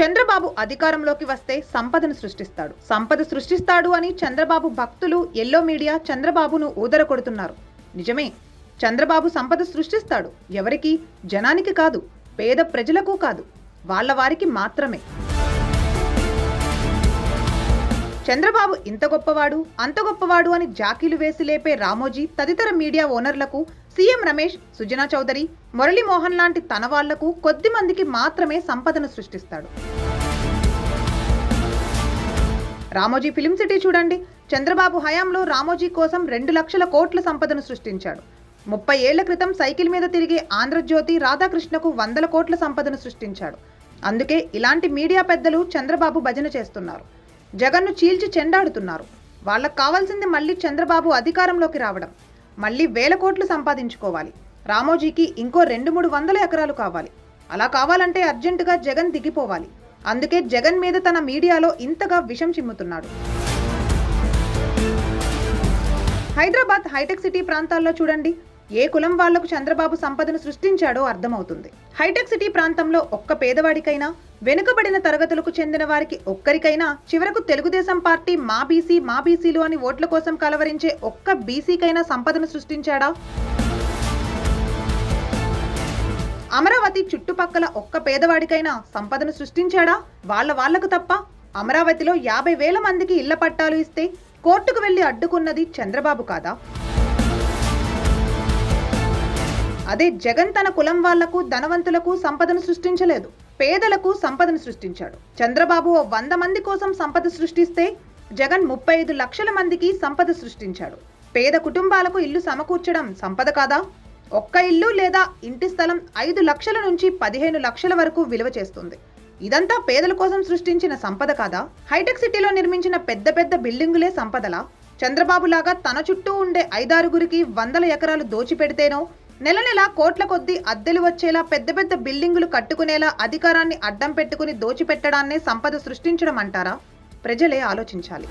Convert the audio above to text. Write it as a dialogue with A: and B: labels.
A: చంద్రబాబు అధికారంలోకి వస్తే సంపదను సృష్టిస్తాడు. సంపద సృష్టిస్తాడు అని చంద్రబాబు భక్తులు ఎల్లో మీడియా చంద్రబాబును ఊదర కొడుతున్నారు నిజమే చంద్రబాబు సంపద సృష్టిస్తాడు. ఎవరికి? జనానికి కాదు పేద ప్రజలకు కాదు. వాళ్ళ వారికి మాత్రమే. చంద్రబాబు ఇంత గొప్పవాడు అంత గొప్పవాడు అని జాకీలు వేసి లేపే రామోజీ తదితర మీడియా ఓనర్లకు సీఎం రమేష్ సుజనా చౌదరి మురళీమోహన్ లాంటి తన వాళ్ళకు కొద్ది మందికి మాత్రమే సంపదను సృష్టిస్తాడు. రామోజీ ఫిలిం సిటీ చూడండి. చంద్రబాబు హయాంలో రామోజీ కోసం రెండు లక్షల కోట్ల సంపదను సృష్టించాడు. ముప్పై ఏళ్ళ క్రితం సైకిల్ మీద తిరిగే ఆంధ్రజ్యోతి రాధాకృష్ణకు వందల కోట్ల సంపదను సృష్టించాడు. అందుకే ఇలాంటి మీడియా పెద్దలు చంద్రబాబు భజన చేస్తున్నారు. జగన్ను చీల్చి చెండాడుతున్నారు. వాళ్ళకు కావాల్సింది మళ్ళీ చంద్రబాబు అధికారంలోకి రావడం. మళ్ళీ వేల కోట్లు సంపాదించుకోవాలి. రామోజీకి ఇంకో రెండు మూడు వందల ఎకరాలు కావాలి. అలా కావాలంటే అర్జెంటుగా జగన్ దిగిపోవాలి. అందుకే జగన్ మీద తన మీడియాలో ఇంతగా విషం చిమ్ముతున్నాడు. హైదరాబాద్ హైటెక్ సిటీ ప్రాంతాల్లో చూడండి. ఏ కులం వాళ్ళకు చంద్రబాబు సంపదను సృష్టించాడో అర్థమవుతుంది. హైటెక్ సిటీ ప్రాంతంలో ఒక్క పేదవాడికైనా వెనుకబడిన తరగతులకు చెందిన వారికి ఒక్కరికైనా చివరకు తెలుగుదేశం పార్టీ మా బీసీ మా బీసీలు అని ఓట్ల కోసం కలవరించే ఒక్క బీసీకైనా సంపదను సృష్టించాడా? అమరావతి చుట్టుపక్కల ఒక్క పేదవాడికైనా సంపదను సృష్టించాడా? వాళ్ళ వాళ్ళకు తప్ప? అమరావతిలో యాభై వేల మందికి ఇళ్ళ పట్టాలు ఇస్తే కోర్టుకు వెళ్ళి అడ్డుకున్నది చంద్రబాబు కాదా? అదే జగన్ తన కులం వాళ్ళకు ధనవంతులకు సంపదను సృష్టించలేదు. పేదలకు సంపదను సృష్టించాడు. చంద్రబాబు వంద మంది కోసం సంపద సృష్టిస్తే జగన్ ముప్పై ఐదు లక్షల మందికి సంపద సృష్టించాడు. పేద కుటుంబాలకు ఇల్లు సమకూర్చడం సంపద కాదా? ఒక్క ఇల్లు లేదా ఇంటి స్థలం ఐదు లక్షల నుంచి పదిహేను లక్షల వరకు విలువ చేస్తుంది. ఇదంతా పేదల కోసం సృష్టించిన సంపద కాదా? హైటెక్ సిటీలో నిర్మించిన పెద్ద పెద్ద బిల్డింగులే సంపదలా? చంద్రబాబు లాగా తన చుట్టూ ఉండే ఐదారుగురికి వందల ఎకరాలు దోచిపెడితేనో నెల నెల కోట్ల కొద్దీ అద్దెలు వచ్చేలా పెద్ద పెద్ద బిల్డింగులు కట్టుకునేలా అధికారాన్ని అడ్డం పెట్టుకుని దోచిపెట్టడాన్నే సంపద సృష్టించడం అంటారా? ప్రజలే ఆలోచించాలి.